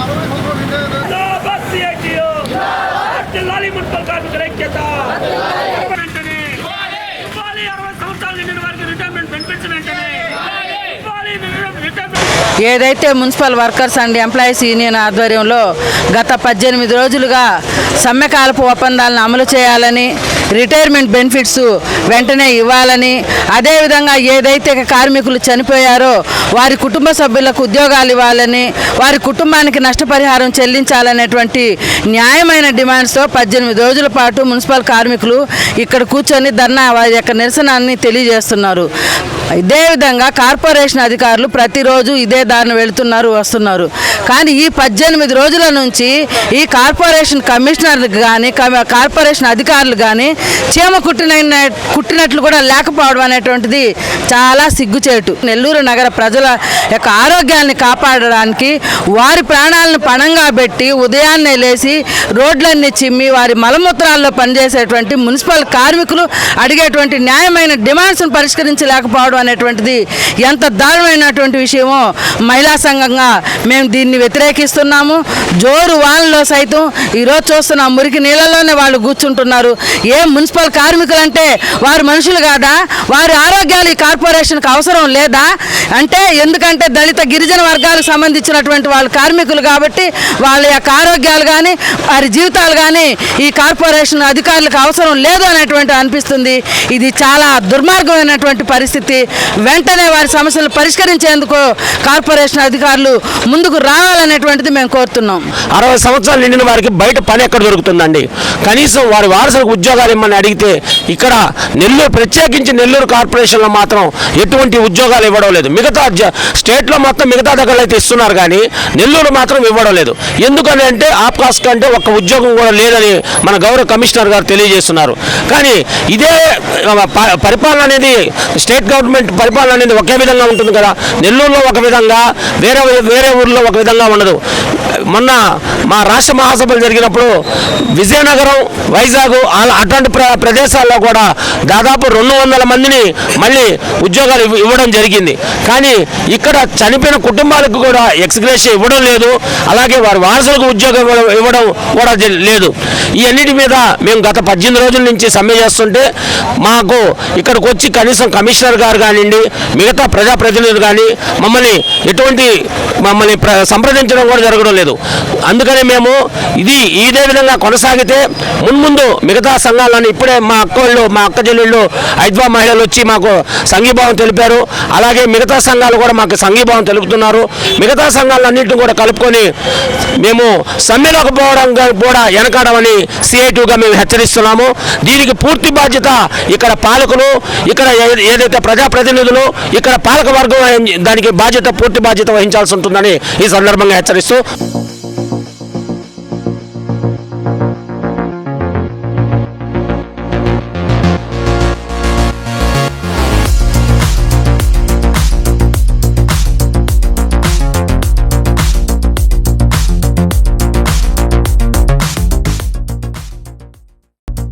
అరవై సంవత్సరాలు జిల్లాలి మున్సిపల్ కార్మికుల ఐక్యత ఏదైతే municipal workers and employees union ఆధ్వర్యంలో గత పద్దెనిమిది రోజులుగా సమ్మెకాలపు ఒప్పందాలను అమలు చేయాలని రిటైర్మెంట్ బెనిఫిట్స్ వెంటనే ఇవ్వాలని అదేవిధంగా ఏదైతే కార్మికులు చనిపోయారో వారి కుటుంబ సభ్యులకు ఉద్యోగాలు ఇవ్వాలని వారి కుటుంబానికి నష్టపరిహారం చెల్లించాలనేటువంటి న్యాయమైన డిమాండ్స్తో పద్దెనిమిది రోజుల పాటు మున్సిపల్ కార్మికులు ఇక్కడ కూర్చొని ధర్నా వారి యొక్క నిరసనాన్ని తెలియజేస్తున్నారు. ఇదే విధంగా కార్పొరేషన్ అధికారులు ప్రతిరోజు ఇదే దారిన వెళుతున్నారు వస్తున్నారు. కానీ ఈ పద్దెనిమిది రోజుల నుంచి ఈ కార్పొరేషన్ కమిషనర్లు కానీ కార్పొరేషన్ అధికారులు కానీ చీమ కుట్టిన కుట్టినట్లు కూడా లేకపోవడం అనేటువంటిది చాలా సిగ్గుచేటు. నెల్లూరు నగర ప్రజల యొక్క ఆరోగ్యాన్ని కాపాడడానికి వారి ప్రాణాలను పణంగా పెట్టి ఉదయాన్నే లేచి రోడ్లన్నీ చిమ్మి వారి మలమూత్రాల్లో పనిచేసేటువంటి మున్సిపల్ కార్మికులు అడిగేటువంటి న్యాయమైన డిమాండ్స్ను పరిష్కరించలేకపోవడం అనేటువంటిది ఎంత దారుణమైనటువంటి విషయమో మహిళా సంఘంగా మేము దీన్ని వ్యతిరేకిస్తున్నాము. జోరు వాళ్ళలో సైతం ఈరోజు చూస్తున్న మురికి నీళ్ళలోనే వాళ్ళు కూర్చుంటున్నారు. ఏ మున్సిపల్ కార్మికులు అంటే వారు మనుషులు కాదా? వారి ఆరోగ్యాలు ఈ కార్పొరేషన్కి అవసరం లేదా? అంటే ఎందుకంటే దళిత గిరిజన వర్గాలకు సంబంధించినటువంటి వాళ్ళు కార్మికులు కాబట్టి వాళ్ళ యొక్క ఆరోగ్యాలు కానీ వారి జీవితాలు కానీ ఈ కార్పొరేషన్ అధికారులకు అవసరం లేదు అనేటువంటి అనిపిస్తుంది. ఇది చాలా దుర్మార్గమైనటువంటి పరిస్థితి. వెంటనే వారి సమస్యలు పరిష్కరించేందుకు కార్పొరేషన్ అధికారులు ముందుకు రావాలనేటువంటిది మేము కోరుతున్నాం. అరవై సంవత్సరాలు నిండిన వారికి బయట పని ఎక్కడ దొరుకుతుందండి? కనీసం వారి వారసులకు ఉద్యోగాలు ఇమ్మని అడిగితే ఇక్కడ నెల్లూరు ప్రత్యేకించి నెల్లూరు కార్పొరేషన్లో మాత్రం ఎటువంటి ఉద్యోగాలు ఇవ్వడం లేదు. మిగతా జ- స్టేట్లో మొత్తం మిగతా దగ్గర అయితే ఇస్తున్నారు కానీ నెల్లూరు మాత్రం ఇవ్వడం లేదు. ఎందుకని అంటే ఆప్కాస్ కంటే ఒక్క ఉద్యోగం కూడా లేదని మన గౌరవ కమిషనర్ గారు తెలియజేస్తున్నారు. కానీ ఇదే పరిపాలన అనేది స్టేట్ గవర్నమెంట్ పరిపాలన అనేది ఒకే విధంగా ఉంటుంది కదా? నెల్లూరులో ఒక విధంగా వేరే వేరే ఊర్లో ఒక విధంగా ఉండదు. మొన్న మా రాష్ట్ర మహాసభలు జరిగినప్పుడు విజయనగరం వైజాగ్ అలా అటువంటి ప్ర ప్రదేశాల్లో కూడా దాదాపు రెండు వందల మందిని మళ్ళీ ఉద్యోగాలు ఇవ్వ- ఇవ్వడం జరిగింది. కానీ ఇక్కడ చనిపోయిన కుటుంబాలకు కూడా ఎక్స్గ్రేషన్ ఇవ్వడం లేదు. అలాగే వారి వారసులకు ఉద్యోగం ఇవ్వడం- కూడా జ- లేదు. ఈ అన్నిటి మీద మేము గత పద్దెనిమిది రోజుల నుంచి సమ్మె చేస్తుంటే మాకు ఇక్కడికి వచ్చి కనీసం కమిషనర్ గారు కానివ్వండి మిగతా ప్రజాప్రతినిధులు కానీ మమ్మల్ని ఎటువంటి మమ్మల్ని ప్ర సంప్రదించడం కూడా జరగడం లేదు. అందుకనే మేము ఇది ఇదే విధంగా కొనసాగితే మున్ముందు మిగతా సంఘాలను ఇప్పుడే మా అక్క వాళ్ళు మా అక్క చెల్లెళ్ళు ఐద్వా మహిళలు వచ్చి మాకు సంఘీభావం తెలిపారు. అలాగే మిగతా సంఘాలు కూడా మాకు సంఘీభావం తెలుపుతున్నారు. మిగతా సంఘాలన్నింటిని కూడా కలుపుకొని మేము సమ్మెలోకి పోవడం కూడా వెనకాడమని సిఐటిగా మేము హెచ్చరిస్తున్నాము. దీనికి పూర్తి బాధ్యత ఇక్కడ పాలకులు ఇక్కడ ఏ- ఏదైతే ప్రజాప్రతినిధులు ఇక్కడ పాలక వర్గం దానికి బాధ్యత పూర్తి బాధ్యత వహించాల్సి ఉంటుందని ఈ సందర్భంగా హెచ్చరిస్తూ